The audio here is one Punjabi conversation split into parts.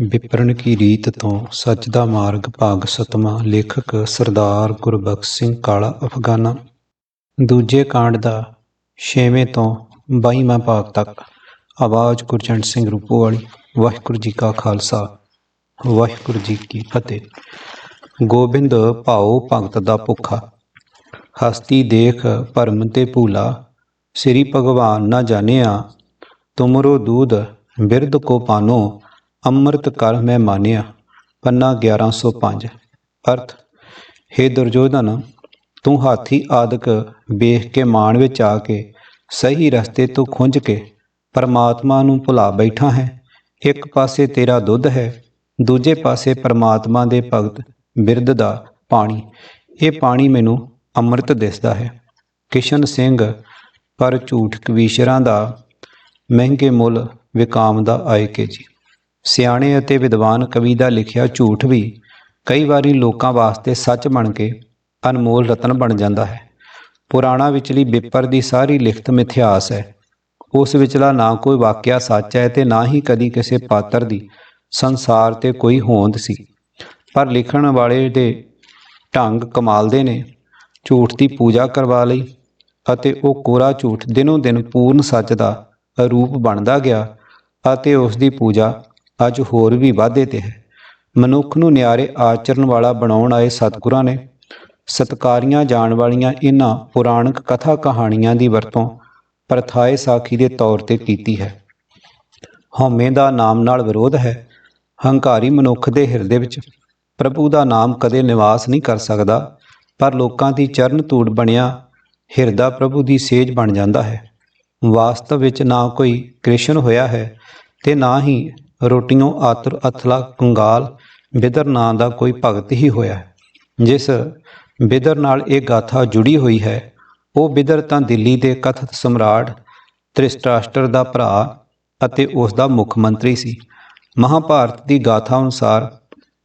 ਵਿਪਰਨ ਕੀ ਰੀਤ ਤੋਂ ਸੱਚ ਦਾ ਮਾਰਗ ਭਾਗ ਸਤਵਾਂ ਲੇਖਕ ਸਰਦਾਰ ਗੁਰਬਖਸ਼ ਸਿੰਘ ਕਾਲਾ ਅਫਗਾਨਾ। ਦੂਜੇ ਕਾਂਡ ਦਾ ਛੇਵੇਂ ਤੋਂ ਬਾਈਵਾਂ ਭਾਗ ਤੱਕ, ਆਵਾਜ਼ ਗੁਰਜੰਟ ਸਿੰਘ ਰੂਪੋ ਵਾਲੀ ਵਾਹਿਗੁਰੂ ਜੀ ਕਾ ਖਾਲਸਾ, ਵਾਹਿਗੁਰੂ ਜੀ ਕੀ ਫਤਿਹ। ਗੋਬਿੰਦ ਭਾਉ ਭਗਤ ਦਾ ਭੁੱਖਾ, ਹਸਤੀ ਦੇਖ ਭਰਮ ਤੇ ਭੂਲਾ, ਸ੍ਰੀ ਭਗਵਾਨ ਨਾ ਜਾਣਿਆ, ਤੁਮਰੋ ਦੂਧ ਬਿਰਧ ਕੋ ਪਾਨੋ ਅੰਮ੍ਰਿਤ ਕਰ ਮੈਂ ਮਾਨਿਆ, ਪੰਨਾ 1105 ਅਰਥ, ਹੇ ਦੁਰਯੋਧਨ, ਤੂੰ ਹਾਥੀ ਆਦਿਕ ਵੇਖ ਕੇ ਮਾਣ ਵਿੱਚ ਆ ਕੇ ਸਹੀ ਰਸਤੇ ਤੋਂ ਖੁੰਝ ਕੇ ਪਰਮਾਤਮਾ ਨੂੰ ਭੁਲਾ ਬੈਠਾ ਹੈ। ਇੱਕ ਪਾਸੇ ਤੇਰਾ ਦੁੱਧ ਹੈ, ਦੂਜੇ ਪਾਸੇ ਪਰਮਾਤਮਾ ਦੇ ਭਗਤ ਬਿਰਧ ਦਾ ਪਾਣੀ। ਇਹ ਪਾਣੀ ਮੈਨੂੰ ਅੰਮ੍ਰਿਤ ਦਿਸਦਾ ਹੈ। ਕਿਸ਼ਨ ਸਿੰਘ, ਪਰ ਝੂਠ ਕਵੀਸ਼ਰਾਂ ਦਾ ਮਹਿੰਗੇ ਮੁੱਲ ਵਿਕਾਮ ਦਾ ਆਏ ਕੇ ਜੀ ਸਿਆਣੇ ਅਤੇ ਵਿਦਵਾਨ ਕਵੀ ਦਾ ਲਿਖਿਆ ਝੂਠ ਵੀ ਕਈ ਵਾਰੀ ਲੋਕਾਂ ਵਾਸਤੇ ਸੱਚ ਬਣ ਕੇ ਅਨਮੋਲ ਰਤਨ ਬਣ ਜਾਂਦਾ ਹੈ। ਪੁਰਾਣਾ ਵਿਚਲੀ ਵਿਪਰ ਦੀ ਸਾਰੀ ਲਿਖਤ ਮਿਥਿਹਾਸ ਹੈ। ਉਸ ਵਿਚਲਾ ਨਾ ਕੋਈ ਵਾਕਿਆ ਸੱਚ ਹੈ ਤੇ ਨਾ ਹੀ ਕਦੀ ਕਿਸੇ ਪਾਤਰ ਦੀ ਸੰਸਾਰ ਤੇ ਕੋਈ ਹੋਂਦ ਸੀ। ਪਰ ਲਿਖਣ ਵਾਲੇ ਦੇ ਢੰਗ ਕਮਾਲ ਦੇ ਨੇ। ਝੂਠ ਦੀ ਪੂਜਾ ਕਰਵਾ ਲਈ ਅਤੇ ਉਹ ਕੋਰਾ ਝੂਠ ਦਿਨੋਂ ਦਿਨ ਪੂਰਨ ਸੱਚ ਦਾ ਰੂਪ ਬਣਦਾ ਗਿਆ ਅਤੇ ਉਸ ਦੀ ਪੂਜਾ ਅੱਜ ਹੋਰ ਵੀ ਵਾਧੇ ਤੇ ਹੈ। ਮਨੁੱਖ ਨੂੰ ਨਿਆਰੇ ਆਚਰਨ ਵਾਲਾ ਬਣਾਉਣ ਆਏ ਸਤਿਗੁਰਾਂ ਨੇ ਸਤਕਾਰੀਆਂ ਜਾਣ ਵਾਲੀਆਂ ਇਹਨਾਂ ਪੁਰਾਣਕ ਕਥਾ ਕਹਾਣੀਆਂ ਦੀ ਵਰਤੋਂ ਪ੍ਰਥਾਏ ਸਾਖੀ ਦੇ ਤੌਰ ਤੇ ਕੀਤੀ ਹੈ। ਹਉਮੈ ਦਾ ਨਾਮ ਨਾਲ ਵਿਰੋਧ ਹੈ। ਹੰਕਾਰੀ ਮਨੁੱਖ ਦੇ ਹਿਰਦੇ ਵਿੱਚ ਪ੍ਰਭੂ ਦਾ ਨਾਮ ਕਦੇ ਨਿਵਾਸ ਨਹੀਂ ਕਰ ਸਕਦਾ, ਪਰ ਲੋਕਾਂ ਦੀ ਚਰਨ ਧੂੜ ਬਣਿਆ ਹਿਰਦਾ ਪ੍ਰਭੂ ਦੀ ਸੇਜ ਬਣ ਜਾਂਦਾ ਹੈ। ਵਾਸਤਵ ਵਿੱਚ ਨਾ ਕੋਈ ਕ੍ਰਿਸ਼ਨ ਹੋਇਆ ਹੈ ਤੇ ਨਾ ਹੀ ਰੋਟੀਆਂ, ਆਤਰ, ਅਥਲਾ, ਕੰਗਾਲ ਬਿਦਰ ਨਾਂ ਦਾ ਕੋਈ ਭਗਤ ਹੀ ਹੋਇਆ ਹੈ। ਜਿਸ ਬਿਦਰ ਨਾਲ ਇਹ ਗਾਥਾ ਜੁੜੀ ਹੋਈ ਹੈ, ਉਹ ਬਿਦਰ ਤਾਂ ਦਿੱਲੀ ਦੇ ਕਥਿਤ ਸਮਰਾਟ ਤ੍ਰਿਸ਼ਟਰਾਸ਼ਟਰ ਦਾ ਭਰਾ ਅਤੇ ਉਸ ਦਾ ਮੁੱਖ ਮੰਤਰੀ ਸੀ। ਮਹਾਭਾਰਤ ਦੀ ਗਾਥਾ ਅਨੁਸਾਰ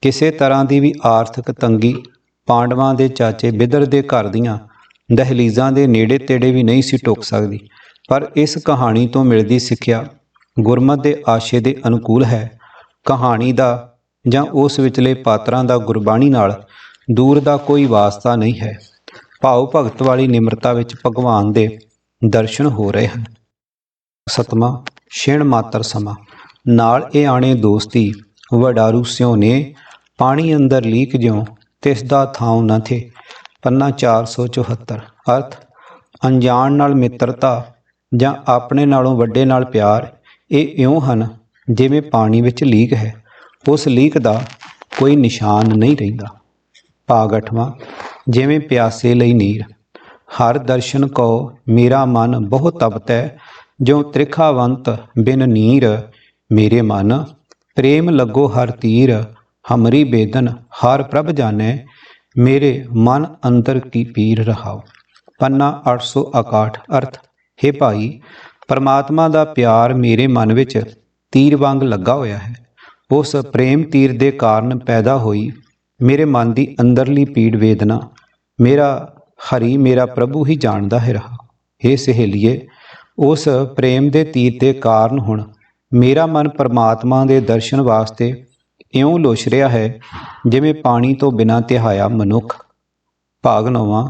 ਕਿਸੇ ਤਰ੍ਹਾਂ ਦੀ ਵੀ ਆਰਥਿਕ ਤੰਗੀ ਪਾਂਡਵਾਂ ਦੇ ਚਾਚੇ ਬਿਦਰ ਦੇ ਘਰ ਦੀਆਂ ਦਹਲੀਜ਼ਾਂ ਦੇ ਨੇੜੇ ਤੇੜੇ ਵੀ ਨਹੀਂ ਸੀ ਟੁੱਕ ਸਕਦੀ, ਪਰ ਇਸ ਕਹਾਣੀ ਤੋਂ ਮਿਲਦੀ ਸਿੱਖਿਆ ਗੁਰਮਤ ਦੇ ਆਸ਼ੇ ਦੇ ਅਨੁਕੂਲ ਹੈ। ਕਹਾਣੀ ਦਾ ਜਾਂ ਉਸ ਵਿਚਲੇ ਪਾਤਰਾਂ ਦਾ ਗੁਰਬਾਣੀ ਨਾਲ ਦੂਰ ਦਾ ਕੋਈ ਵਾਸਤਾ ਨਹੀਂ ਹੈ। ਭਾਉ ਭਗਤ ਵਾਲੀ ਨਿਮਰਤਾ ਵਿੱਚ ਭਗਵਾਨ ਦੇ ਦਰਸ਼ਨ ਹੋ ਰਹੇ ਹਨ। ਸਤਮਾ ਛਿਣ ਮਾਤਰ ਸਮਾ। ਨਾਲ ਇਹ ਆਣੇ ਦੋਸਤੀ ਵਡਾਰੂ ਸਿਉ ਨੇ ਪਾਣੀ ਅੰਦਰ ਲੀਕ ਜਿਉ, ਤਿਸ ਦਾ ਥਾਉ ਨਾ ਥੇ। ਪੰਨਾ 474 ਅਰਥ, ਅਣਜਾਣ ਨਾਲ ਮਿੱਤਰਤਾ ਜਾਂ ਆਪਣੇ ਨਾਲੋਂ ਵੱਡੇ ਨਾਲ ਪਿਆਰ ਇਹ ਇਉਂ ਹਨ ਜਿਵੇਂ ਪਾਣੀ ਵਿੱਚ ਲੀਕ ਹੈ, ਉਸ ਲੀਕ ਦਾ ਕੋਈ ਨਿਸ਼ਾਨ ਨਹੀਂ ਰਹਿੰਦਾ। ਭਾਗ 8ਵਾਂ ਜਿਵੇਂ ਪਿਆਸੇ ਲਈ ਨੀਰ, ਹਰ ਦਰਸ਼ਨ ਕੋ ਮੇਰਾ ਮਨ ਬਹੁਤ ਤਪਤੈ ਜੋ ਤ੍ਰਿਖਾਵੰਤ ਬਿਨ ਨੀਰ, ਮੇਰੇ ਮਨ, ਪ੍ਰੇਮ ਲੱਗੋ ਹਰ ਤੀਰ, ਹਮਰੀ ਬੇਦਨ ਹਰ ਪ੍ਰਭ ਜਾਣੈ, ਮੇਰੇ ਮਨ ਅੰਦਰ ਕੀ ਪੀਰ ਰਹਾਓ ਪੰਨਾ 861 ਅਰਥ, ਹੈ ਭਾਈ ਪਰਮਾਤਮਾ ਦਾ ਪਿਆਰ ਮੇਰੇ ਮਨ ਵਿੱਚ ਤੀਰ ਵਾਂਗ ਲੱਗਾ ਹੋਇਆ ਹੈ। ਉਸ ਪ੍ਰੇਮ ਤੀਰ ਦੇ ਕਾਰਨ ਪੈਦਾ ਹੋਈ ਮੇਰੇ ਮਨ ਦੀ ਅੰਦਰਲੀ ਪੀੜ ਵੇਦਨਾ। ਮੇਰਾ ਹਰੀ, ਮੇਰਾ ਪ੍ਰਭੂ ਹੀ ਜਾਣਦਾ ਹੈ ਰਹਾ। हे ਸਹੇਲੀਏ, ਉਸ ਪ੍ਰੇਮ ਦੇ ਤੀਰ ਦੇ ਕਾਰਨ ਹੁਣ ਮੇਰਾ ਮਨ ਪਰਮਾਤਮਾ ਦੇ ਦਰਸ਼ਨ ਵਾਸਤੇ ਇਉਂ ਲੋਛ ਰਿਹਾ ਹੈ ਜਿਵੇਂ ਪਾਣੀ ਤੋਂ ਬਿਨਾਂ ਤਿਹਾਇਆ ਮਨੁੱਖ। ਭਾਗ ਨੌਵਾਂ,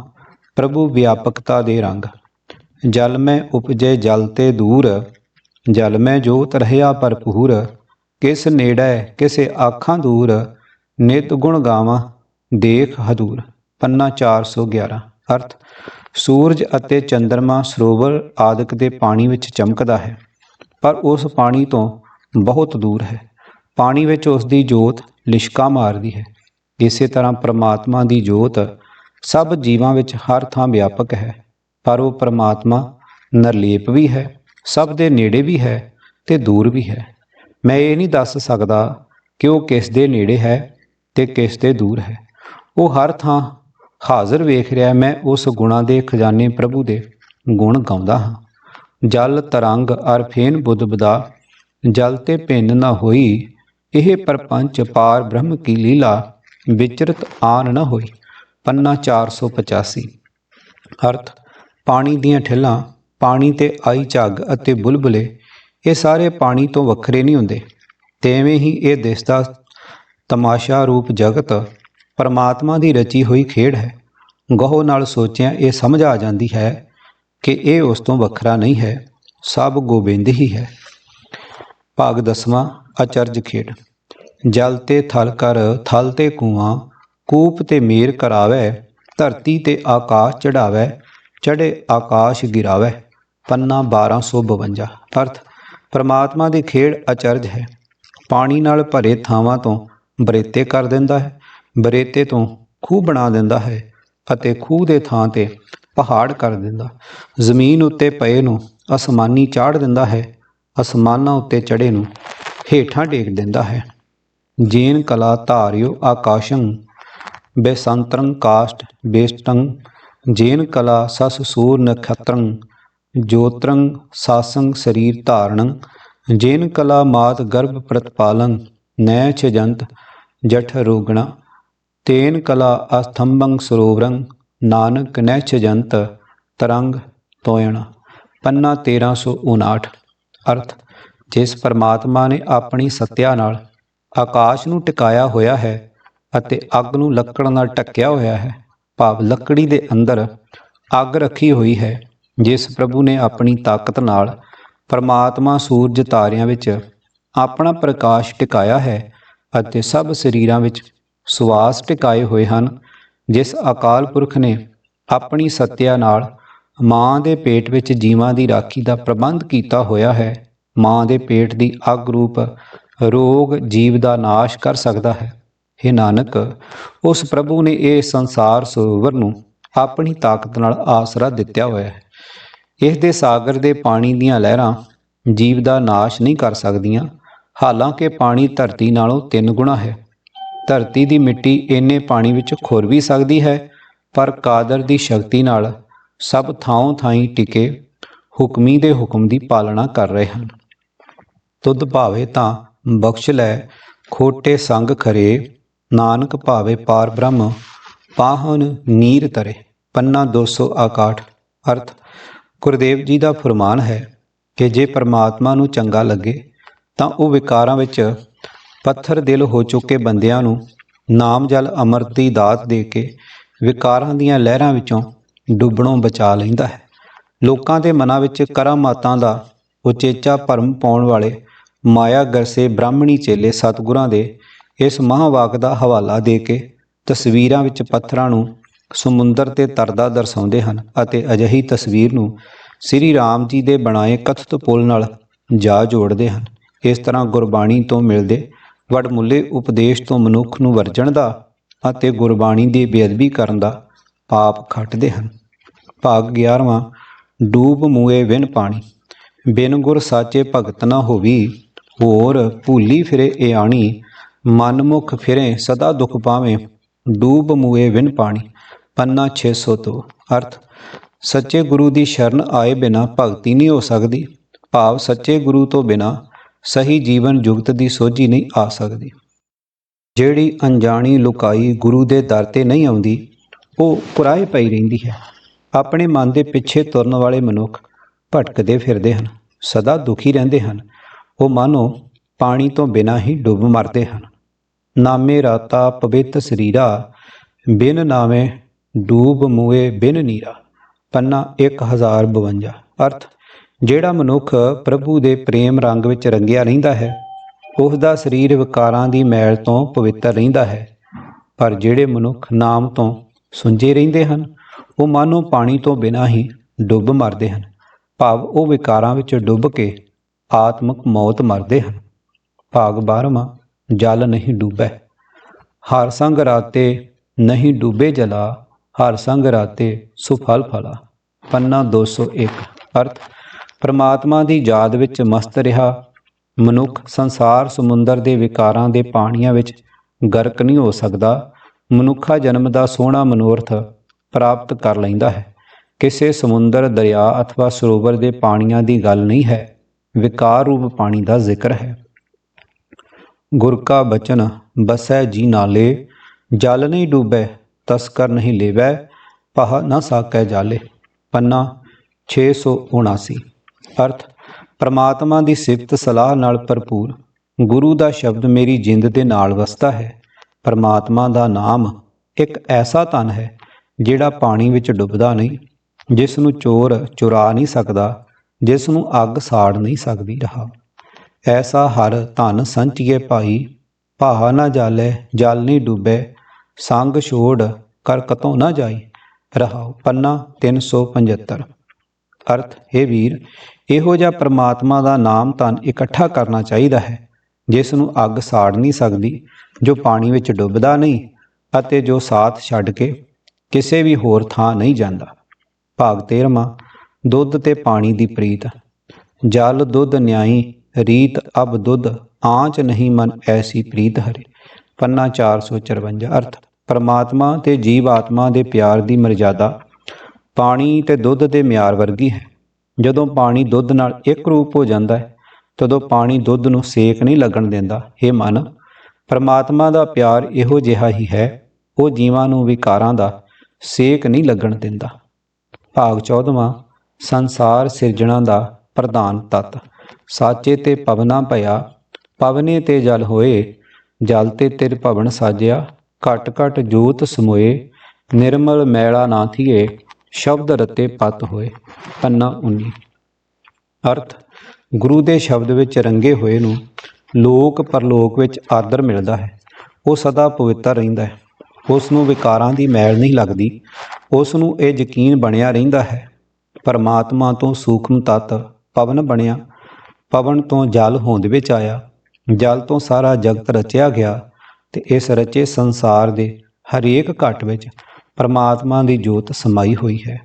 ਪ੍ਰਭੂ ਵਿਆਪਕਤਾ ਦੇ ਰੰਗ। ਜਲ ਮੈਂ ਉਪਜੇ ਜਲ ਤੇ ਦੂਰ, ਜਲ ਮੈਂ ਜੋਤ ਰਹਿਆ ਭਰਪੂਰ, ਕਿਸ ਨੇੜੈ ਕਿਸੇ ਆਖਾਂ ਦੂਰ, ਨਿਤ ਗੁਣ ਗਾਵਾਂ, ਦੇਖ ਹਦੂਰ। ਪੰਨਾ 411 ਅਰਥ, ਸੂਰਜ ਅਤੇ ਚੰ드ਰਮਾ ਸਰੋਵਰ ਆਦਿਕ ਦੇ ਪਾਣੀ ਵਿੱਚ ਚਮਕਦਾ ਹੈ, ਪਰ ਉਸ ਪਾਣੀ ਤੋਂ ਬਹੁਤ ਦੂਰ ਹੈ। ਪਾਣੀ ਵਿੱਚ ਉਸ ਦੀ ਜੋਤ ਲਿਸ਼ਕਾ ਮਾਰਦੀ ਹੈ। ਇਸੇ ਤਰ੍ਹਾਂ ਪ੍ਰਮਾਤਮਾ ਦੀ ਜੋਤ ਸਭ ਜੀਵਾਂ ਵਿੱਚ ਹਰ ਥਾਂ ਵਿਆਪਕ ਹੈ। ਪਰ ਉਹ ਪ੍ਰਮਾਤਮਾ ਨਿਰਲੇਪ ਵੀ ਹੈ, ਸਭ ਦੇ ਨੇੜੇ ਵੀ ਹੈ ਤੇ ਦੂਰ ਵੀ ਹੈ। ਮੈਂ ਇਹ ਨਹੀਂ ਦੱਸ ਸਕਦਾ ਕਿ ਉਹ ਕਿਸ ਦੇ ਨੇੜੇ ਹੈ ਤੇ ਕਿਸ ਦੇ ਦੂਰ ਹੈ। ਉਹ ਹਰ ਥਾਂ ਹਾਜ਼ਰ ਵੇਖ ਰਿਹਾ ਮੈਂ ਉਸ ਗੁਣਾ ਦੇ ਖਜ਼ਾਨੇ ਪ੍ਰਭੂ ਦੇ ਗੁਣ ਗਾਉਂਦਾ ਹਾਂ। ਜਲ, ਤਰੰਗ ਅਰ ਫੇਨ ਬੁੱਧ ਬਦਾ ਜਲ ਤੇ ਭਿੰਨ ਨਾ ਹੋਈ, ਇਹ ਪਰਪੰਚ ਪਾਰ ਬ੍ਰਹਮ ਕੀ ਲੀਲਾ ਵਿਚਰਤ ਆਨ ਨਾ ਹੋਈ। ਪੰਨਾ 485 ਅਰਥ ਪਾਣੀ ਦੀਆਂ ਠਿੱਲਾਂ, ਪਾਣੀ ਤੇ ਆਈ ਝੱਗ ਅਤੇ ਬੁਲਬੁਲੇ, ਇਹ ਸਾਰੇ ਪਾਣੀ ਤੋਂ ਵੱਖਰੇ ਨਹੀਂ ਹੁੰਦੇ। ਤੇਵੇਂ ਹੀ ਇਹ ਦਿਸਦਾ ਤਮਾਸ਼ਾ ਰੂਪ ਜਗਤ, ਪਰਮਾਤਮਾ ਦੀ ਰਚੀ ਹੋਈ ਖੇਡ ਹੈ। ਗਹੋ ਨਾਲ ਸੋਚਿਆ ਇਹ ਸਮਝ ਆ ਜਾਂਦੀ ਹੈ ਕਿ ਇਹ ਉਸ ਤੋਂ ਵੱਖਰਾ ਨਹੀਂ ਹੈ, ਸਭ ਗੋਬਿੰਦ ਹੀ ਹੈ। ਭਾਗ ਦਸਵਾਂ, ਅਚਰਜ ਖੇਡ। ਜਲ ਤੇ ਥਲ ਕਰ, ਥਲ ਤੇ ਕੂਆਂ, ਕੂਪ ਤੇ ਮੀਰ ਕਰਾਵੇ, ਧਰਤੀ ਤੇ ਆਕਾਸ਼ ਚੜਾਵੇ ਚੜੇ ਆਕਾਸ਼ ਗਿਰਾਵੇ, ਪੰਨਾ 1252 ਅਰਥ, ਪਰਮਾਤਮਾ ਦੀ ਖੇਡ ਅਚਰਜ ਹੈ। ਪਾਣੀ ਨਾਲ ਭਰੇ ਥਾਵਾਂ ਤੋਂ ਬਰੇਤੇ ਕਰ ਦਿੰਦਾ ਹੈ। ਬਰੇਤੇ ਤੋਂ ਖੂਹ ਬਣਾ ਦਿੰਦਾ ਹੈ ਅਤੇ ਖੂਹ ਦੇ ਥਾਂ ਤੇ ਪਹਾੜ ਕਰ ਦਿੰਦਾ। ਜ਼ਮੀਨ ਉੱਤੇ ਪਏ ਨੂੰ ਅਸਮਾਨੀ ਚਾੜ ਦਿੰਦਾ ਹੈ। ਅਸਮਾਨਾਂ ਉੱਤੇ ਚੜੇ ਨੂੰ ਹੇਠਾਂ ਡੇਗ ਦਿੰਦਾ ਹੈ। ਜੇਨ ਕਲਾ ਧਾਰਿਓ ਆਕਾਸ਼ੰ, ਬੇਸੰਤਰੰ ਕਾਸ਼ਟ, ਬੇਸ਼ਟੰ ਜੇਨ ਕਲਾ ਸਸ ਸੂਰ ਨਖਤਰੰ, ਜੋਤਰੰ ਸਾਸੰ ਸਰੀਰ ਧਾਰਣੰ, ਜੇਨ ਕਲਾ ਮਾਤ ਗਰਭ ਪ੍ਰਤਪਾਲੰ ਨੈ ਛਜੰਤ ਜਠ ਰੋਗਣਾ, ਤੇਨ ਕਲਾ ਅਸਥੰਭੰ ਸਰੋਵਰੰ, ਨਾਨਕ ਨੈ ਛਜੰਤ ਤਰੰਗ ਤੋਇਣ। ਪੰਨਾ 1359 ਅਰਥ, ਜਿਸ ਪਰਮਾਤਮਾ ਨੇ ਆਪਣੀ ਸਤਿਆ ਨਾਲ ਆਕਾਸ਼ ਨੂੰ ਟਿਕਾਇਆ ਹੋਇਆ ਹੈ ਅਤੇ ਅੱਗ ਨੂੰ ਲੱਕੜ ਨਾਲ ਢੱਕਿਆ ਹੋਇਆ ਹੈ ਭਾਵ ਲੱਕੜੀ ਦੇ ਅੰਦਰ ਅੱਗ ਰੱਖੀ ਹੋਈ ਹੈ, ਜਿਸ ਪ੍ਰਭੂ ਨੇ ਆਪਣੀ ਤਾਕਤ ਨਾਲ ਪਰਮਾਤਮਾ ਸੂਰਜ ਤਾਰਿਆਂ ਵਿੱਚ ਆਪਣਾ ਪ੍ਰਕਾਸ਼ ਟਿਕਾਇਆ ਹੈ ਅਤੇ ਸਭ ਸਰੀਰਾਂ ਵਿੱਚ ਸੁਆਸ ਟਿਕਾਏ ਹੋਏ ਹਨ, ਜਿਸ ਅਕਾਲ ਪੁਰਖ ਨੇ ਆਪਣੀ ਸਤਿਆ ਨਾਲ ਮਾਂ ਦੇ ਪੇਟ ਵਿੱਚ ਜੀਵਾਂ ਦੀ ਰਾਖੀ ਦਾ ਪ੍ਰਬੰਧ ਕੀਤਾ ਹੋਇਆ ਹੈ। ਮਾਂ ਦੇ ਪੇਟ ਦੀ ਅੱਗ ਰੂਪ ਰੋਗ ਜੀਵ ਦਾ ਨਾਸ਼ ਕਰ ਸਕਦਾ ਹੈ। हे ਨਾਨਕ, ਉਸ ਪ੍ਰਭੂ ਨੇ ਇਹ ਸੰਸਾਰ ਸਰੋਵਰ ਨੂੰ ਆਪਣੀ ਤਾਕਤ ਨਾਲ ਆਸਰਾ ਦਿੱਤਾ ਹੋਇਆ ਹੈ। ਇਸ ਦੇ ਸਾਗਰ ਦੇ ਪਾਣੀ ਦੀਆਂ ਲਹਿਰਾਂ ਜੀਵ ਦਾ ਨਾਸ਼ ਨਹੀਂ ਕਰ ਸਕਦੀਆਂ, ਹਾਲਾਂਕਿ ਪਾਣੀ ਧਰਤੀ ਨਾਲੋਂ ਤਿੰਨ ਗੁਣਾ ਹੈ। ਧਰਤੀ ਦੀ ਮਿੱਟੀ ਇੰਨੇ ਪਾਣੀ ਵਿੱਚ ਖੁਰ ਵੀ ਸਕਦੀ ਹੈ, ਪਰ ਕਾਦਰ ਦੀ ਸ਼ਕਤੀ ਨਾਲ ਸਭ ਥਾਂ ਥਾਈਂ ਟਿਕੇ ਹੁਕਮੀ ਦੇ ਹੁਕਮ ਦੀ ਪਾਲਣਾ ਕਰ ਰਹੇ ਹਨ। ਤੁਧ ਭਾਵੇ ਤਾਂ ਬਖਸ਼ ਲੈ, ਖੋਟੇ ਸੰਗ ਖਰੇ ਨਾਨਕ ਭਾਵੇ ਪਾਰ ਬ੍ਰਹਮ, ਪਾਹਨ ਨੀਰ ਤਰੇ, ਪੰਨਾ 261 ਅਰਥ, ਗੁਰਦੇਵ ਜੀ ਦਾ ਫਰਮਾਨ ਹੈ ਕਿ ਜੇ ਪਰਮਾਤਮਾ ਨੂੰ ਚੰਗਾ ਲੱਗੇ, ਤਾਂ ਉਹ ਵਿਕਾਰਾਂ ਵਿੱਚ ਪੱਥਰ ਦਿਲ ਹੋ ਚੁੱਕੇ ਬੰਦਿਆਂ ਨੂੰ ਨਾਮ ਜਲ ਅੰਮ੍ਰਿਤ ਦੀ ਦਾਤ ਦੇ ਕੇ ਵਿਕਾਰਾਂ ਦੀਆਂ ਲਹਿਰਾਂ ਵਿੱਚੋਂ ਡੁੱਬਣੋਂ ਬਚਾ ਲੈਂਦਾ ਹੈ। ਲੋਕਾਂ ਦੇ ਮਨਾਂ ਵਿੱਚ ਕਰਾਮਾਤਾਂ ਦਾ ਉਚੇਚਾ ਭਰਮ ਪਾਉਣ ਵਾਲੇ ਮਾਇਆ ਗਰਸੇ ਬ੍ਰਾਹਮਣੀ ਚੇਲੇ ਸਤਿਗੁਰਾਂ ਦੇ ਇਸ ਮਹਾਵਾਕ ਦਾ ਹਵਾਲਾ ਦੇ ਕੇ ਤਸਵੀਰਾਂ ਵਿੱਚ ਪੱਥਰਾਂ ਨੂੰ ਸਮੁੰਦਰ ਤੇ ਤਰਦਾ ਦਰਸਾਉਂਦੇ ਹਨ ਅਤੇ ਅਜਿਹੀ ਤਸਵੀਰ ਨੂੰ ਸ੍ਰੀ ਰਾਮ ਜੀ ਦੇ ਬਣਾਏ ਕਥਿਤ ਪੁਲ ਨਾਲ ਜਾ ਜੋੜਦੇ ਹਨ। ਇਸ ਤਰ੍ਹਾਂ ਗੁਰਬਾਣੀ ਤੋਂ ਮਿਲਦੇ ਵਡਮੁੱਲੇ ਉਪਦੇਸ਼ ਤੋਂ ਮਨੁੱਖ ਨੂੰ ਵਰਜਣ ਦਾ ਅਤੇ ਗੁਰਬਾਣੀ ਦੀ ਬੇਅਦਬੀ ਕਰਨ ਦਾ ਪਾਪ ਖੱਟਦੇ ਹਨ। ਭਾਗ 11ਵਾਂ ਡੂਬ ਮੂਏ ਵਿਨ ਪਾਣੀ। ਬਿਨ ਗੁਰ ਸਾਚੇ ਭਗਤ ਨਾ ਹੋਵੀ, ਹੋਰ ਭੂਲੀ ਫਿਰੇ ਇਆਣੀ ਮਨਮੁਖ ਫਿਰੇ, ਸਦਾ ਦੁਖ ਪਾਵੇਂ, ਡੂਬ ਮੂਏ ਵਿਨ ਪਾਣੀ। ਪੰਨਾ 600 ਤੋਂ ਅਰਥ, ਸੱਚੇ ਗੁਰੂ ਦੀ ਸ਼ਰਨ ਆਏ ਬਿਨਾ ਭਗਤੀ ਨਹੀਂ ਹੋ ਸਕਦੀ। ਭਾਵ, ਸੱਚੇ ਗੁਰੂ ਤੋਂ ਬਿਨਾ ਸਹੀ ਜੀਵਨ ਜੁਗਤ ਦੀ ਸੋਝੀ ਨਹੀਂ ਆ ਸਕਦੀ। ਜਿਹੜੀ ਅਣਜਾਣੀ ਲੁਕਾਈ ਗੁਰੂ ਦੇ ਦਰ ਤੇ ਨਹੀਂ ਆਉਂਦੀ, ਉਹ ਪੁਰਾਏ ਪਈ ਰਹਿੰਦੀ ਹੈ। ਆਪਣੇ ਮਨ ਦੇ ਪਿੱਛੇ ਤੁਰਨ ਵਾਲੇ ਮਨੁੱਖ ਭਟਕਦੇ ਫਿਰਦੇ ਹਨ, ਸਦਾ ਦੁਖੀ ਰਹਿੰਦੇ ਹਨ। ਉਹ ਮਾਨੋ ਪਾਣੀ ਤੋਂ ਬਿਨਾ ਹੀ ਡੁੱਬ ਮਰਦੇ ਹਨ। ਨਾਮੇ ਰਾਤਾ ਪਵਿੱਤ ਸਰੀਰਾ, ਬਿਨ ਨਾਵੇਂ ਡੂਬ ਮੂਏ ਬਿਨ ਨੀਰਾ। ਪੰਨਾ 1052 ਅਰਥ, ਜਿਹੜਾ ਮਨੁੱਖ ਪ੍ਰਭੂ ਦੇ ਪ੍ਰੇਮ ਰੰਗ ਵਿੱਚ ਰੰਗਿਆ ਰਹਿੰਦਾ ਹੈ ਉਸ ਦਾ ਸਰੀਰ ਵਿਕਾਰਾਂ ਦੀ ਮੈਲ ਤੋਂ ਪਵਿੱਤਰ ਰਹਿੰਦਾ ਹੈ। ਪਰ ਜਿਹੜੇ ਮਨੁੱਖ ਨਾਮ ਤੋਂ ਸੁੰਝੇ ਰਹਿੰਦੇ ਹਨ, ਉਹ ਮਾਨੋ ਪਾਣੀ ਤੋਂ ਬਿਨਾਂ ਹੀ ਡੁੱਬ ਮਰਦੇ ਹਨ। ਭਾਵ ਉਹ ਵਿਕਾਰਾਂ ਵਿੱਚ ਡੁੱਬ ਕੇ ਆਤਮਿਕ ਮੌਤ ਮਰਦੇ ਹਨ। ਭਾਗ 12ਵਾਂ ਜਲ ਨਹੀਂ ਡੂਬੈ ਹਰ ਸੰਗ ਰਾਤੇ ਨਹੀਂ ਡੂਬੇ ਜਲਾ, ਹਰ ਸੰਗ ਰਾਤੇ ਸੁਫਲ ਫਲਾ। ਪੰਨਾ 201 ਅਰਥ, ਪ੍ਰਮਾਤਮਾ ਦੀ ਯਾਦ ਵਿੱਚ ਮਸਤ ਰਿਹਾ। ਮਨੁੱਖ ਸੰਸਾਰ ਸਮੁੰਦਰ ਦੇ ਵਿਕਾਰਾਂ ਦੇ ਪਾਣੀਆਂ ਵਿੱਚ ਗਰਕ ਨਹੀਂ ਹੋ ਸਕਦਾ। ਮਨੁੱਖਾ ਜਨਮ ਦਾ ਸੋਹਣਾ ਮਨੋਰਥ ਪ੍ਰਾਪਤ ਕਰ ਲੈਂਦਾ ਹੈ। ਕਿਸੇ ਸਮੁੰਦਰ, ਦਰਿਆ ਅਥਵਾ ਸਰੋਵਰ ਦੇ ਪਾਣੀਆਂ ਦੀ ਗੱਲ ਨਹੀਂ ਹੈ। ਵਿਕਾਰ ਰੂਪ ਪਾਣੀ ਦਾ ਜ਼ਿਕਰ ਹੈ। ਗੁਰ ਕਾ ਬਚਨ ਬਸੈ ਜੀ ਨਾਲੇ ਜਲ ਨਹੀਂ ਡੂਬੈ ਤਸਕਰ ਨਹੀਂ ਲੇਵੈ, ਪਹ ਨਾ ਸਾਕੈ ਜਾਲੇ। ਪੰਨਾ 679 ਅਰਥ, ਪ੍ਰਮਾਤਮਾ ਦੀ ਸਿਫਤ ਸਲਾਹ ਨਾਲ ਭਰਪੂਰ। ਗੁਰੂ ਦਾ ਸ਼ਬਦ ਮੇਰੀ ਜਿੰਦ ਦੇ ਨਾਲ ਵਸਦਾ ਹੈ। ਪਰਮਾਤਮਾ ਦਾ ਨਾਮ ਇੱਕ ਐਸਾ ਧਨ ਹੈ, ਜਿਹੜਾ ਪਾਣੀ ਵਿੱਚ ਡੁੱਬਦਾ ਨਹੀਂ ਜਿਸ ਨੂੰ ਚੋਰ ਚੁਰਾ ਨਹੀਂ ਸਕਦਾ ਜਿਸ ਨੂੰ ਅੱਗ ਸਾੜ ਨਹੀਂ ਸਕਦੀ ਰਹਾ। ਐਸਾ ਹਰ ਧਨ ਸੰਚੀਏ ਭਾਈ, ਭਾਹਾ ਨਾ ਜਾਲੇ, ਜਲ ਨਹੀਂ ਡੁੱਬੇ, ਸੰਗ ਛੋੜ ਕਰ ਕਤੋਂ ਨਾ ਜਾਈ, ਰਹਾਉ ਪੰਨਾ 375 ਅਰਥ, ਹੈ ਵੀਰ, ਇਹੋ ਜਿਹਾ ਪ੍ਰਮਾਤਮਾ ਦਾ ਨਾਮ ਧਨ ਇਕੱਠਾ ਕਰਨਾ ਚਾਹੀਦਾ ਹੈ, ਜਿਸ ਨੂੰ ਅੱਗ ਸਾੜ ਨਹੀਂ ਸਕਦੀ, ਜੋ ਪਾਣੀ ਵਿੱਚ ਡੁੱਬਦਾ ਨਹੀਂ ਅਤੇ ਜੋ ਸਾਥ ਛੱਡ ਕੇ ਕਿਸੇ ਵੀ ਹੋਰ ਥਾਂ ਨਹੀਂ ਜਾਂਦਾ। ਭਾਗ 13ਵਾਂ ਦੁੱਧ ਤੇ ਪਾਣੀ ਦੀ ਪ੍ਰੀਤ। ਜਲ ਦੁੱਧ ਨਿਆਈ ਰੀਤ ਅਬ ਦੁੱਧ, ਆਂਚ ਨਹੀਂ ਮਨ ਐਸੀ ਪ੍ਰੀਤ ਹਰੇ। ਪੰਨਾ 454 ਅਰਥ, ਪਰਮਾਤਮਾ ਤੇ ਜੀਵ ਆਤਮਾ ਦੇ ਪਿਆਰ ਦੀ ਮਰਜ਼ਾਦਾ, ਪਾਣੀ ਤੇ ਦੁੱਧ ਦੇ ਮਿਆਰ ਵਰਗੀ ਹੈ। ਜਦੋਂ ਪਾਣੀ ਦੁੱਧ ਨਾਲ ਇੱਕ ਰੂਪ ਹੋ ਜਾਂਦਾ ਹੈ, ਤਦੋਂ ਪਾਣੀ ਦੁੱਧ ਨੂੰ ਸੇਕ ਨਹੀਂ ਲੱਗਣ ਦਿੰਦਾ। ਇਹ ਮਨ, ਪਰਮਾਤਮਾ ਦਾ ਪਿਆਰ ਇਹੋ ਜਿਹਾ ਹੀ ਹੈ, ਉਹ ਜੀਵਾਂ ਨੂੰ ਵਿਕਾਰਾਂ ਦਾ ਸੇਕ ਨਹੀਂ ਲੱਗਣ ਦਿੰਦਾ। ਭਾਗ 14ਵਾਂ ਸੰਸਾਰ ਸਿਰਜਣਾ ਦਾ ਪ੍ਰਧਾਨ ਤਤ। ਸਾਚੇ ਤੇ ਪਵਨਾ ਭਇਆ, ਪਵਨੇ ਤੇ ਜਲ ਹੋਏ, ਜਲ ਤੇ ਤਿਰ ਭਵਨ ਸਾਜਿਆ, ਘਟ ਘਟ ਜੋਤ ਸਮੋਏ, ਨਿਰਮਲ ਮੈਲਾ ਨਾ ਥੀਏ, ਸ਼ਬਦ ਰਤੇ ਪਤ ਹੋਏ। ਪੰਨਾ 19 ਅਰਥ, ਗੁਰੂ ਦੇ ਸ਼ਬਦ ਵਿੱਚ ਰੰਗੇ ਹੋਏ ਨੂੰ ਲੋਕ ਪਰਲੋਕ ਵਿੱਚ ਆਦਰ ਮਿਲਦਾ ਹੈ। ਉਹ ਸਦਾ ਪਵਿੱਤਰ ਰਹਿੰਦਾ ਹੈ। ਉਸ ਨੂੰ ਵਿਕਾਰਾਂ ਦੀ ਮੈਲ ਨਹੀਂ ਲੱਗਦੀ। ਉਸ ਨੂੰ ਇਹ ਯਕੀਨ ਬਣਿਆ ਰਹਿੰਦਾ ਹੈ, ਪਰਮਾਤਮਾ ਤੋਂ ਸੂਖਮ ਤਤ ਪਵਨ ਬਣਿਆ ਪਵਨ ਤੋਂ ਜਲ ਹੋਂਦ ਵਿੱਚ ਆਇਆ। ਜਲ ਤੋਂ ਸਾਰਾ ਜਗਤ ਰਚਿਆ ਗਿਆ ਤੇ ਇਸ ਰਚੇ ਸੰਸਾਰ ਦੇ ਹਰੇਕ ਘਟ ਵਿੱਚ ਪਰਮਾਤਮਾ ਦੀ ਜੋਤ ਸਮਾਈ ਹੋਈ ਹੈ।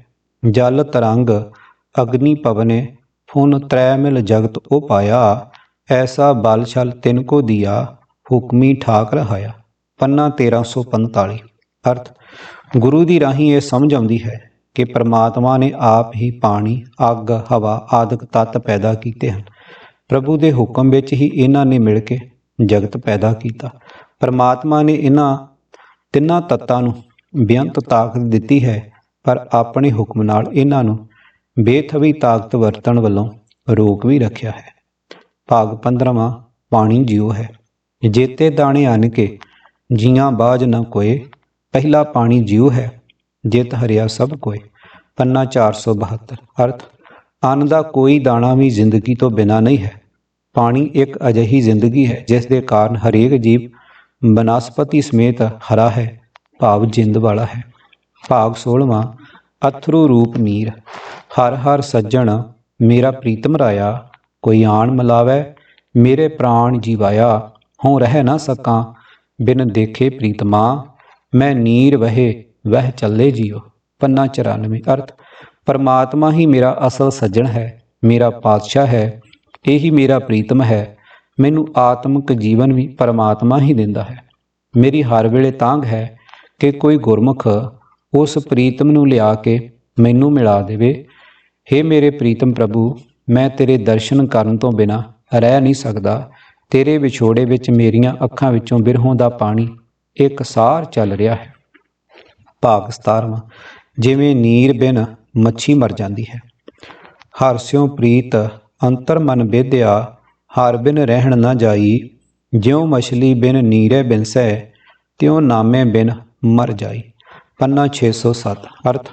ਜਲ ਤਰੰਗ ਅਗਨੀ ਪਵਨੇ, ਫੁਨ ਤ੍ਰੈ ਮਿਲ ਜਗਤ ਉਹ ਪਾਇਆ। ਐਸਾ ਬਲ ਛਲ ਤਿਨ ਕੋ ਦਿਆ, ਹੁਕਮੀ ਠਾਕ ਰਹਾਇਆ ਪੰਨਾ 1345 ਅਰਥ, ਗੁਰੂ ਦੀ ਰਾਹੀਂ ਇਹ ਸਮਝ ਆਉਂਦੀ ਹੈ ਕਿ ਪ੍ਰਮਾਤਮਾ ਨੇ ਆਪ ਹੀ ਪਾਣੀ, ਅੱਗ, ਹਵਾ ਆਦਿਕ ਤੱਤ ਪੈਦਾ ਕੀਤੇ ਹਨ। ਪ੍ਰਭੂ ਦੇ ਹੁਕਮ ਵਿੱਚ ਹੀ ਇਹਨਾਂ ਨੇ ਮਿਲ ਕੇ ਜਗਤ ਪੈਦਾ ਕੀਤਾ। ਪਰਮਾਤਮਾ ਨੇ ਇਹਨਾਂ ਤਿੰਨਾਂ ਤੱਤਾਂ ਨੂੰ ਬੇਅੰਤ ਤਾਕਤ ਦਿੱਤੀ ਹੈ, ਪਰ ਆਪਣੇ ਹੁਕਮ ਨਾਲ ਇਹਨਾਂ ਨੂੰ ਬੇਥਵੀ ਤਾਕਤ ਵਰਤਣ ਵੱਲੋਂ ਰੋਕ ਵੀ ਰੱਖਿਆ ਹੈ। ਭਾਗ 15ਵਾਂ ਪਾਣੀ ਜਿਉ ਹੈ। ਜੇਤੇ ਦਾਣੇ ਆਨ ਕੇ ਜੀਆਂ ਬਾਜ ਨ ਕੋਏ, ਪਹਿਲਾ ਪਾਣੀ ਜਿਉ ਹੈ, ਜਿਤ ਹਰਿਆ ਸਭ ਕੋਏ। ਪੰਨਾ 472 ਅਰਥ ਅੰਨ ਦਾ ਕੋਈ ਦਾਣਾ ਵੀ ਜ਼ਿੰਦਗੀ ਤੋਂ ਬਿਨਾ ਨਹੀਂ ਹੈ। ਪਾਣੀ ਇੱਕ ਅਜਿਹੀ ਜ਼ਿੰਦਗੀ ਹੈ, ਜਿਸ ਦੇ ਕਾਰਨ ਹਰੇਕ ਜੀਵ ਬਨਸਪਤੀ ਸਮੇਤ ਹਰਾ ਹੈ, ਭਾਵ ਜਿੰਦ ਵਾਲਾ ਹੈ। ਭਾਗ 16ਵਾਂ ਅਥਰੂ ਰੂਪ ਨੀਰ ਹਰ ਹਰ ਸੱਜਣ, ਮੇਰਾ ਪ੍ਰੀਤਮ ਰਾਇਆ, ਕੋਈ ਆਣ ਮਿਲਾਵੇ, ਮੇਰੇ ਪ੍ਰਾਣ ਜੀਵਾਇਆ, ਹਉ ਰਹਿ ਨਾ ਸਕਾਂ, ਬਿਨ ਦੇਖੇ ਪ੍ਰੀਤਮਾ, ਮੈਂ ਨੀਰ ਵਹੇ, ਵਹਿ ਚੱਲੇ ਜੀਓ ਪੰਨਾ 94 ਅਰਥ, ਪਰਮਾਤਮਾ ਹੀ ਮੇਰਾ ਅਸਲ ਸੱਜਣ ਹੈ, ਮੇਰਾ ਪਾਤਸ਼ਾਹ ਹੈ ਇਹੀ ਮੇਰਾ ਪ੍ਰੀਤਮ ਹੈ। ਮੈਨੂੰ ਆਤਮਿਕ ਜੀਵਨ ਵੀ ਪਰਮਾਤਮਾ ਹੀ ਦਿੰਦਾ ਹੈ। ਮੇਰੀ ਹਰ ਵੇਲੇ ਤਾਂਗ ਹੈ ਕਿ ਕੋਈ ਗੁਰਮੁਖ ਉਸ ਪ੍ਰੀਤਮ ਨੂੰ ਲਿਆ ਕੇ ਮੈਨੂੰ ਮਿਲਾ ਦੇਵੇ। हे ਮੇਰੇ ਪ੍ਰੀਤਮ ਪ੍ਰਭੂ, ਮੈਂ ਤੇਰੇ ਦਰਸ਼ਨ ਕਰਨ ਤੋਂ ਬਿਨਾ ਰਹਿ ਨਹੀਂ ਸਕਦਾ। ਤੇਰੇ ਵਿਛੋੜੇ ਵਿੱਚ ਮੇਰੀਆਂ ਅੱਖਾਂ ਵਿੱਚੋਂ ਬਿਰਹੋਂ ਦਾ ਪਾਣੀ ਇੱਕ ਸਾਰ ਚੱਲ ਰਿਹਾ ਹੈ। ਭਾਗ 17ਵਾਂ ਜਿਵੇਂ ਨੀਰ ਬਿਨ ਮੱਛੀ ਮਰ ਜਾਂਦੀ ਹੈ। ਹਰ ਸਿਉ ਪ੍ਰੀਤ ਅੰਤਰ ਮਨ ਬੇਧਿਆ, ਹਰ ਬਿਨ ਰਹਿਣ ਨਾ ਜਾਈ, ਜਿਉ ਮਛਲੀ ਬਿਨ ਨੀਰੇ ਬਿਨਸੈ ਤਿਉ ਨਾਮੇ ਬਿਨ ਮਰ ਜਾਈ। ਪੰਨਾ 607 ਅਰਥ,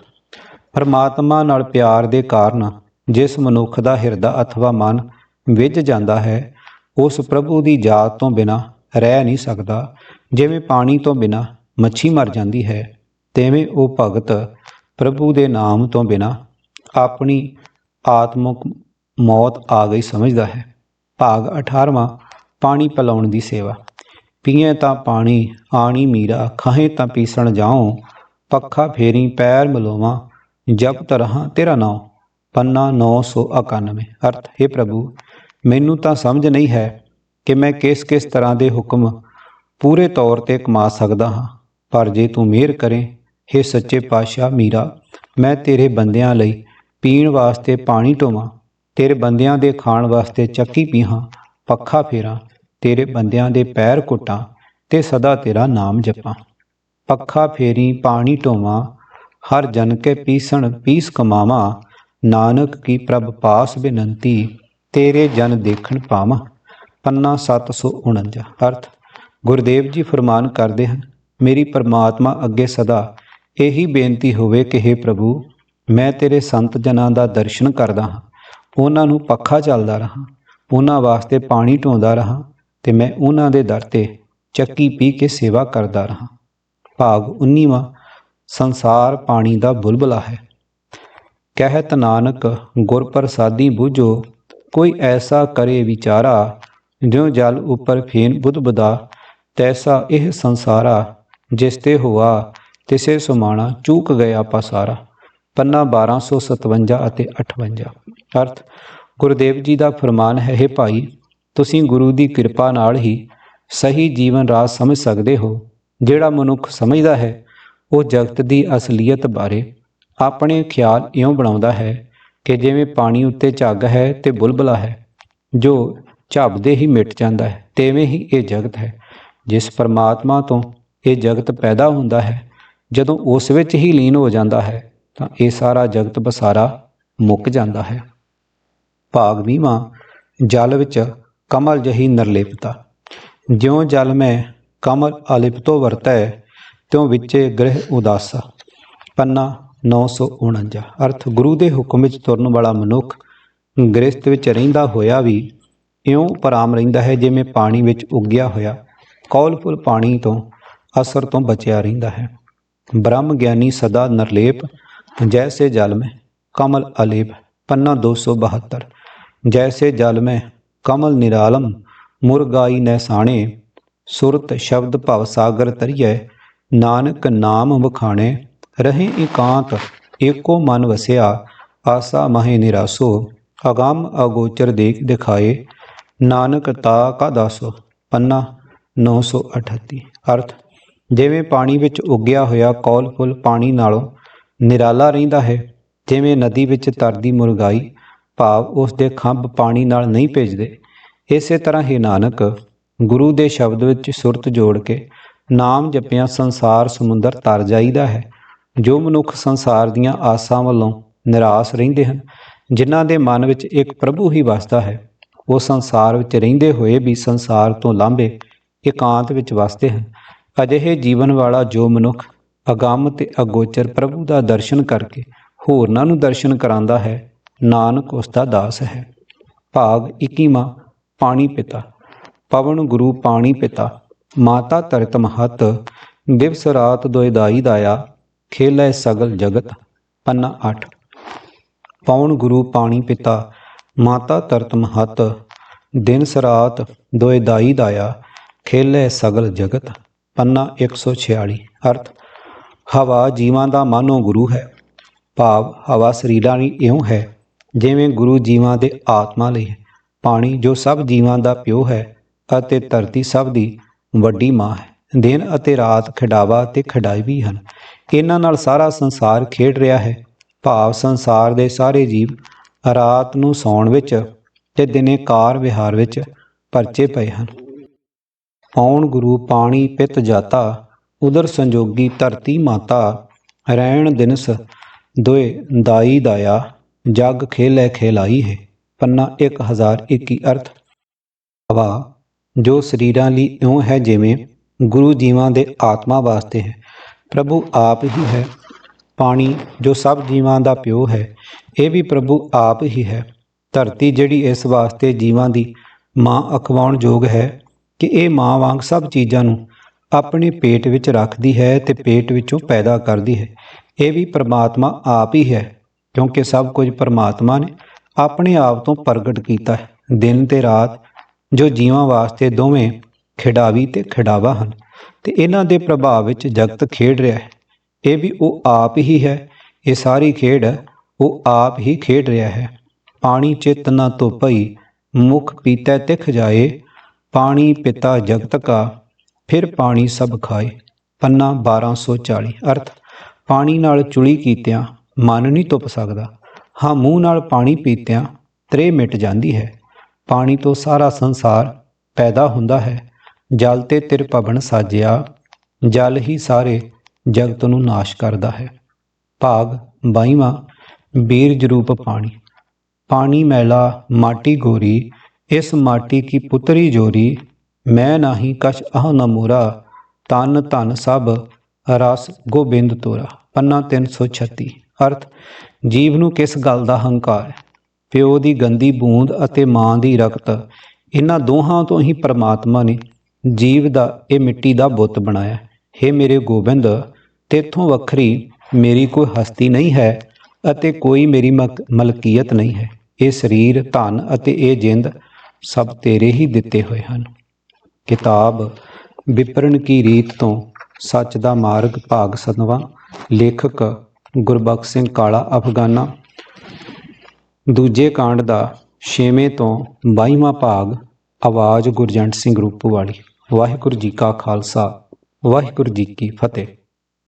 ਪਰਮਾਤਮਾ ਨਾਲ ਪਿਆਰ ਦੇ ਕਾਰਨ ਜਿਸ ਮਨੁੱਖ ਦਾ ਹਿਰਦਾ ਅਥਵਾ ਮਨ ਵਿਝ ਜਾਂਦਾ ਹੈ, ਉਸ ਪ੍ਰਭੂ ਦੀ ਯਾਦ ਤੋਂ ਬਿਨਾ ਰਹਿ ਨਹੀਂ ਸਕਦਾ, ਜਿਵੇਂ ਪਾਣੀ ਤੋਂ ਬਿਨਾ ਮੱਛੀ ਮਰ ਜਾਂਦੀ ਹੈ, ਤਿਵੇਂ ਉਹ ਭਗਤ ਪ੍ਰਭੂ ਦੇ ਨਾਮ ਤੋਂ ਬਿਨਾ ਆਪਣੀ ਆਤਮਿਕ ਮੌਤ ਆ ਗਈ ਸਮਝਦਾ ਹੈ। ਭਾਗ 18ਵਾਂ ਪਾਣੀ ਪਿਲਾਉਣ ਦੀ ਸੇਵਾ। ਪੀਏ ਤਾਂ ਪਾਣੀ, ਆਣੀ ਮੀਰਾ, ਖਾਹੇ ਤਾਂ ਪੀਸਣ ਜਾਉ। ਪੱਖਾ ਫੇਰੀ, ਪੈਰ ਮਲੋਵਾਂ, ਜਪ ਤਰਹਾਂ ਤੇਰਾ ਨਾਮ ਪੰਨਾ 991 ਅਰਥ, ਹੈ ਪ੍ਰਭੂ, ਮੈਨੂੰ ਤਾਂ ਸਮਝ ਨਹੀਂ ਹੈ ਕਿ ਮੈਂ ਕਿਸ ਕਿਸ ਤਰ੍ਹਾਂ ਦੇ ਹੁਕਮ ਪੂਰੇ ਤੌਰ ਤੇ ਕਮਾ ਸਕਦਾ ਹਾਂ। ਪਰ ਜੇ ਤੂੰ ਮਿਹਰ ਕਰੇ हे ਸੱਚੇ ਪਾਤਸ਼ਾਹ ਮੀਰਾ, ਮੈਂ ਤੇਰੇ ਬੰਦਿਆਂ ਲਈ ਪੀਣ ਵਾਸਤੇ ਪਾਣੀ ਢੋਵਾਂ। ਤੇਰੇ ਬੰਦਿਆਂ ਦੇ ਖਾਣ ਵਾਸਤੇ ਚੱਕੀ ਪੀਹਾਂ, ਪੱਖਾ ਫੇਰਾਂ, ਤੇਰੇ ਬੰਦਿਆਂ ਦੇ ਪੈਰ ਕੁੱਟਾਂ ਤੇ ਸਦਾ ਤੇਰਾ ਨਾਮ ਜਪਾਂ। ਪੱਖਾ ਫੇਰੀ ਪਾਣੀ ਢੋਵਾਂ, ਹਰ ਜਨ ਕੇ ਪੀਸਣ ਪੀਸ ਕਮਾਵਾਂ, ਨਾਨਕ ਕੀ ਪ੍ਰਭ ਪਾਸ ਬੇਨੰਤੀ, ਤੇਰੇ ਜਨ ਦੇਖਣ ਪਾਵਾਂ। ਪੰਨਾ 749 ਅਰਥ, ਗੁਰਦੇਵ ਜੀ ਫਰਮਾਨ ਕਰਦੇ ਹਨ, ਮੇਰੀ ਪਰਮਾਤਮਾ ਅੱਗੇ ਸਦਾ ਇਹੀ ਬੇਨਤੀ ਹੋਵੇ ਕਿ हे ਪ੍ਰਭੂ, ਮੈਂ ਤੇਰੇ ਸੰਤ ਜਨਾਂ ਦਾ ਦਰਸ਼ਨ ਕਰਦਾ ਹਾਂ। ਉਹਨਾਂ ਨੂੰ ਪੱਖਾ ਚੱਲਦਾ ਰਹਾ, ਉਹਨਾਂ ਵਾਸਤੇ ਪਾਣੀ ਢੋਂਦਾ ਰਹਾ ਤੇ ਮੈਂ ਉਹਨਾਂ ਦੇ ਦਰ ਤੇ ਚੱਕੀ ਪੀ ਕੇ ਸੇਵਾ ਕਰਦਾ ਰਹਾ। ਭਾਗ 19ਵਾਂ ਸੰਸਾਰ ਪਾਣੀ ਦਾ ਬੁਲਬਲਾ ਹੈ। ਕਹਿਤ ਨਾਨਕ ਗੁਰ ਪ੍ਰਸਾਦੀ ਬੂਝੋ, ਕੋਈ ਐਸਾ ਕਰੇ ਵਿਚਾਰਾ, ਜਿਉ ਜਲ ਉਪਰ ਫੇਨ ਬੁੱਧ ਬਦਾ ਤੈਸਾ ਇਹ ਸੰਸਾਰਾ, ਜਿਸ ਤੇ ਹੋਆ, ਤਿਸੇ ਸੁਮਾਣਾ ਚੂਕ ਗਿਆ ਪਸਾਰਾ। ਪੰਨਾ 1257 ਅਤੇ 58 ਅਰਥ, ਗੁਰਦੇਵ ਜੀ ਦਾ ਫਰਮਾਨ ਹੈ ਹੈ ਭਾਈ, ਤੁਸੀਂ ਗੁਰੂ ਦੀ ਕਿਰਪਾ ਨਾਲ ਹੀ ਸਹੀ ਜੀਵਨ ਰਾਹ ਸਮਝ ਸਕਦੇ ਹੋ। ਜਿਹੜਾ ਮਨੁੱਖ ਸਮਝਦਾ ਹੈ, ਉਹ ਜਗਤ ਦੀ ਅਸਲੀਅਤ ਬਾਰੇ ਆਪਣੇ ਖਿਆਲ ਇਉਂ ਬਣਾਉਂਦਾ ਹੈ ਕਿ ਜਿਵੇਂ ਪਾਣੀ ਉੱਤੇ ਝੱਗ ਹੈ ਤੇ ਬੁਲਬਲਾ ਹੈ, ਜੋ ਝੱਬਦੇ ਹੀ ਮਿਟ ਜਾਂਦਾ ਹੈ, ਤੇਵੇਂ ਹੀ ਇਹ ਜਗਤ ਹੈ। ਜਿਸ ਪਰਮਾਤਮਾ ਤੋਂ ਇਹ ਜਗਤ ਪੈਦਾ ਹੁੰਦਾ ਹੈ, ਜਦੋਂ ਉਸ ਵਿੱਚ ਹੀ ਲੀਨ ਹੋ ਜਾਂਦਾ ਹੈ, ਤਾਂ ਇਹ ਸਾਰਾ ਜਗਤ ਬਸਾਰਾ ਮੁੱਕ ਜਾਂਦਾ ਹੈ। ਭਾਗ 20ਵਾਂ ਜਲ ਵਿੱਚ ਕਮਲ ਜਹੀ ਨਿਰਲੇਪਤਾ। ਜਿਉਂ ਜਲ ਮੈਂ ਕਮਲ ਅਲਿਪਤੋ ਵਰਤੈ, ਤਿਉ ਵਿੱਚੇ ਗ੍ਰਹਿ ਉਦਾਸਾ। ਪੰਨਾ 949 ਅਰਥ, ਗੁਰੂ ਦੇ ਹੁਕਮ ਵਿੱਚ ਤੁਰਨ ਵਾਲਾ ਮਨੁੱਖ ਗ੍ਰਸਤ ਵਿੱਚ ਰਹਿੰਦਾ ਹੋਇਆ ਵੀ ਇਉਂ ਪਰਾਮ ਰਹਿੰਦਾ ਹੈ ਜਿਵੇਂ ਪਾਣੀ ਵਿੱਚ ਉੱਗਿਆ ਹੋਇਆ। ਕੌਲਪੁਲ ਪਾਣੀ ਤੋਂ ਅਸਰ ਤੋਂ ਬਚਿਆ ਰਹਿੰਦਾ ਹੈ। ਬ੍ਰਹਮ ਗਿਆਨੀ ਸਦਾ ਨਿਰਲੇਪ, ਜੈਸੇ ਜਲ ਮੇ ਕਮਲ ਅਲੇਪ। ਪੰਨਾ 272 जैसे जल में कमल निरालम मुरगाई नैसाणे सुरत शब्द भव सागर तरिय नानक नाम वखाणे ਰਹੇ ਇਕਾਂਤ ਏਕੋ ਮਨ ਵਸਿਆ ਆਸਾ ਮਹਿ ਨਿਰਾਸੋ ਅਗੰਮ ਅਗੋਚਰ ਦੇਖ ਦਿਖਾਏ ਨਾਨਕ ਤਾ ਕਾ ਦਾਸੋ ਪੰਨਾ 938 ਅਰਥ ਜਿਵੇਂ ਪਾਣੀ ਵਿੱਚ ਉੱਗਿਆ ਹੋਇਆ ਕੌਲ ਫੁੱਲ ਪਾਣੀ ਨਾਲੋਂ ਨਿਰਾਲਾ ਰਹਿੰਦਾ ਹੈ ਜਿਵੇਂ ਨਦੀ ਵਿੱਚ ਤਰਦੀ ਮੁਰਗਾਈ ਭਾਵ ਉਸ ਦੇ ਖੰਭ ਪਾਣੀ ਨਾਲ ਨਹੀਂ ਭੇਜਦੇ। ਇਸੇ ਤਰ੍ਹਾਂ ਹੀ ਨਾਨਕ ਗੁਰੂ ਦੇ ਸ਼ਬਦ ਵਿੱਚ ਸੁਰਤ ਜੋੜ ਕੇ ਨਾਮ ਜਪਿਆ ਸੰਸਾਰ ਸਮੁੰਦਰ ਤਰ ਜਾਈਦਾ ਹੈ, ਜੋ ਮਨੁੱਖ ਸੰਸਾਰ ਦੀਆਂ ਆਸਾਂ ਵੱਲੋਂ ਨਿਰਾਸ਼ ਰਹਿੰਦੇ ਹਨ, ਜਿਨ੍ਹਾਂ ਦੇ ਮਨ ਵਿੱਚ ਇੱਕ ਪ੍ਰਭੂ ਹੀ ਵਸਦਾ ਹੈ, ਉਹ ਸੰਸਾਰ ਵਿੱਚ ਰਹਿੰਦੇ ਹੋਏ ਵੀ ਸੰਸਾਰ ਤੋਂ ਲਾਂਭੇ ਇਕਾਂਤ ਵਿੱਚ ਵਸਦੇ ਹਨ। ਅਜਿਹੇ ਜੀਵਨ ਵਾਲਾ ਜੋ ਮਨੁੱਖ ਅਗੰਮ ਤੇ ਅਗੋਚਰ ਪ੍ਰਭੂ ਦਾ ਦਰਸ਼ਨ ਕਰਕੇ ਹੋਰਨਾਂ ਨੂੰ ਦਰਸ਼ਨ ਕਰਾਂਦਾ ਹੈ ਨਾਨਕ ਉਸ ਦਾ ਦਾਸ ਹੈ। ਭਾਗ 21ਵਾਂ ਪਾਣੀ ਪਿਤਾ। ਪਵਨ ਗੁਰੂ ਪਾਣੀ ਪਿਤਾ। ਮਾਤਾ ਤਰਤ ਮਹਤ। ਦਿਵਸ ਰਾਤ ਦੋਇ ਦਾਈ ਦਾਇਆ ਖੇਲੇ ਸਗਲ ਜਗਤ। ਪੰਨਾ 8 ਪਵਨ ਗੁਰੂ ਪਾਣੀ ਪਿਤਾ। ਮਾਤਾ ਤਰਤ ਮਹਤ। ਦਿਨ ਸਰਾਤ ਦੋਇ ਦਾਈ ਦਾਇਆ ਖੇਲੇ ਸਗਲ ਜਗਤ। ਪੰਨਾ 146 ਅਰਥ, ਹਵਾ ਜੀਵਾਂ ਦਾ ਮਾਨੋ ਗੁਰੂ ਹੈ। ਭਾਵ, ਹਵਾ ਸਰੀਰਾਂ ਲਈ ਇਉਂ ਹੈ। ਜਿਵੇਂ ਗੁਰੂ ਜੀਵਾਂ ਦੇ ਆਤਮਾ ਲਈ ਹੈ। ਪਾਣੀ ਜੋ ਸਭ ਜੀਵਾਂ ਦਾ ਪਿਓ ਹੈ ਅਤੇ ਧਰਤੀ ਸਭ ਦੀ ਵੱਡੀ ਮਾਂ ਹੈ। ਦਿਨ ਅਤੇ ਰਾਤ ਖਿਡਾਵਾ ਤੇ ਖਿਡਾਈ ਵੀ ਹਨ। ਇਹਨਾਂ ਨਾਲ ਸਾਰਾ ਸੰਸਾਰ ਖੇਡ ਰਿਹਾ ਹੈ। ਭਾਵ ਸੰਸਾਰ ਦੇ ਸਾਰੇ ਜੀਵ ਰਾਤ ਨੂੰ ਸੌਣ ਵਿੱਚ ਤੇ ਦਿਨੇ ਕਾਰ ਵਿਹਾਰ ਵਿੱਚ ਪਰਚੇ ਪਏ ਹਨ। ਪੌਣ ਗੁਰੂ ਪਾਣੀ ਪਿਤ ਜਾਤਾ ਉਦਰ ਸੰਜੋਗੀ ਧਰਤੀ ਮਾਤਾ, ਰਹਿਣ ਦਿਨਸ ਦੋਏ ਦਾਈ ਦਾਇਆ। ਜਗ ਖੇਲੇ ਖੇਲਾਈ ਹੈ। ਪੰਨਾ 1021 ਅਰਥ। ਹਵਾ ਜੋ ਸਰੀਰਾਂ ਲਈ ਇਉਂ ਹੈ ਜਿਵੇਂ ਗੁਰੂ ਜੀਵਾਂ ਦੇ ਆਤਮਾ ਵਾਸਤੇ ਹੈ। ਪ੍ਰਭੂ ਆਪ ਹੀ ਹੈ। ਪਾਣੀ, ਜੋ ਸਭ ਜੀਵਾਂ ਦਾ ਪਿਓ ਹੈ, ਇਹ ਵੀ ਪ੍ਰਭੂ ਆਪ ਹੀ ਹੈ। ਧਰਤੀ ਜਿਹੜੀ ਇਸ ਵਾਸਤੇ ਜੀਵਾਂ ਦੀ ਮਾਂ ਅਖਵਾਉਣ ਯੋਗ ਹੈ ਕਿ ਇਹ ਮਾਂ ਵਾਂਗ ਸਭ ਚੀਜ਼ਾਂ ਨੂੰ ਆਪਣੇ ਪੇਟ ਵਿੱਚ ਰੱਖਦੀ ਹੈ ਤੇ ਪੇਟ ਵਿੱਚੋਂ ਪੈਦਾ ਕਰਦੀ ਹੈ। ਇਹ ਵੀ ਪਰਮਾਤਮਾ ਆਪ ਹੀ ਹੈ। ਕਿਉਂਕਿ ਸਭ ਕੁਝ ਪਰਮਾਤਮਾ ਨੇ ਆਪਣੇ ਆਪ ਤੋਂ ਪ੍ਰਗਟ ਕੀਤਾ ਹੈ। ਦਿਨ ਤੇ ਰਾਤ ਜੋ ਜੀਵਾਂ ਵਾਸਤੇ ਦੋਵੇਂ ਖਿਡਾਵੀ ਤੇ ਖਿਡਾਵਾ ਹਨ ਤੇ ਇਹਨਾਂ ਦੇ ਪ੍ਰਭਾਵ ਵਿੱਚ ਜਗਤ ਖੇਡ ਰਿਹਾ ਹੈ। ਇਹ ਵੀ ਉਹ ਆਪ ਹੀ ਹੈ। ਇਹ ਸਾਰੀ ਖੇਡ ਉਹ ਆਪ ਹੀ ਖੇਡ ਰਿਹਾ ਹੈ। ਪਾਣੀ ਚਿਤ ਨਾ ਧੋਪਈ, ਮੁਖ ਪੀਤਾ ਤਿਖ ਜਾਏ, ਪਾਣੀ ਪਿਤਾ ਜਗਤ ਕਾ, ਫਿਰ ਪਾਣੀ ਸਭ ਖਾਏ। ਪੰਨਾ 1240 ਅਰਥ। ਪਾਣੀ ਨਾਲ ਚੁਲੀ ਕੀਤਿਆਂ ਮਨ ਨਹੀਂ ਧੁੱਪ ਸਕਦਾ। ਹਾਂ, ਮੂੰਹ ਨਾਲ ਪਾਣੀ ਪੀਤਿਆਂ ਤ੍ਰੇ ਮਿਟ ਜਾਂਦੀ ਹੈ। ਪਾਣੀ ਤੋਂ ਸਾਰਾ ਸੰਸਾਰ ਪੈਦਾ ਹੁੰਦਾ ਹੈ। ਜਲ ਤੇ ਤਿਰ ਪਵਨ ਸਾਜਿਆ, ਜਲ ਹੀ ਸਾਰੇ ਜਗਤ ਨੂੰ ਨਾਸ਼ ਕਰਦਾ ਹੈ। ਭਾਗ 22ਵਾਂ ਬੀਰਜ ਰੂਪ ਪਾਣੀ। ਪਾਣੀ ਮੈਲਾ, ਮਾਟੀ ਗੋਰੀ, ਇਸ ਮਾਟੀ ਕੀ ਪੁੱਤਰੀ ਜੋਰੀ, ਮੈਂ ਨਾਹੀ ਕਛ ਅਹ ਨਮੂਰਾ ਮੂਰਾ, ਤਨ ਧਨ ਸਭ ਰਸ ਗੋਬਿੰਦ ਤੋਰਾ। ਪੰਨਾ 336 ਅਰਥ, ਜੀਵ ਨੂੰ ਕਿਸ ਗੱਲ ਦਾ ਹੰਕਾਰ ਹੈ? ਪਿਓ ਦੀ ਗੰਦੀ ਬੂੰਦ ਅਤੇ ਮਾਂ ਦੀ ਰਕਤ ਇਹਨਾਂ ਦੋਹਾਂ ਤੋਂ ਹੀ ਪਰਮਾਤਮਾ ਨੇ ਜੀਵ ਦਾ, ਇਹ ਮਿੱਟੀ ਦਾ ਬੁੱਤ ਬਣਾਇਆ। ਹੈ ਮੇਰੇ ਗੋਬਿੰਦ, ਤੇਥੋਂ ਵੱਖਰੀ ਮੇਰੀ ਕੋਈ ਹਸਤੀ ਨਹੀਂ ਹੈ ਅਤੇ ਕੋਈ ਮੇਰੀ ਮਕ- ਮਲਕੀਅਤ ਨਹੀਂ ਹੈ। ਇਹ ਸਰੀਰ, ਧਨ ਅਤੇ ਇਹ ਜਿੰਦ ਸਭ ਤੇਰੇ ਹੀ ਦਿੱਤੇ ਹੋਏ ਹਨ। ਕਿਤਾਬ ਵਿਪਰਨ ਕੀ ਰੀਤ ਤੋਂ ਸੱਚ ਦਾ ਮਾਰਗ ਭਾਗ ਸਤਵਾਂ ਲੇਖਕ ਗੁਰਬਖਸ਼ ਸਿੰਘ ਕਾਲਾ, ਅਫਗਾਨਾ। ਦੂਜੇ ਕਾਂਡ ਦਾ 6ਵੇਂ ਤੋਂ 22ਵਾਂ ਭਾਗ ਆਵਾਜ਼ ਗੁਰਜੰਟ ਸਿੰਘ ਰੂਪਵਾਲੀ। ਵਾਹਿਗੁਰੂ ਜੀ ਕਾ ਖਾਲਸਾ, ਵਾਹਿਗੁਰੂ ਜੀ ਕੀ ਫਤਿਹ।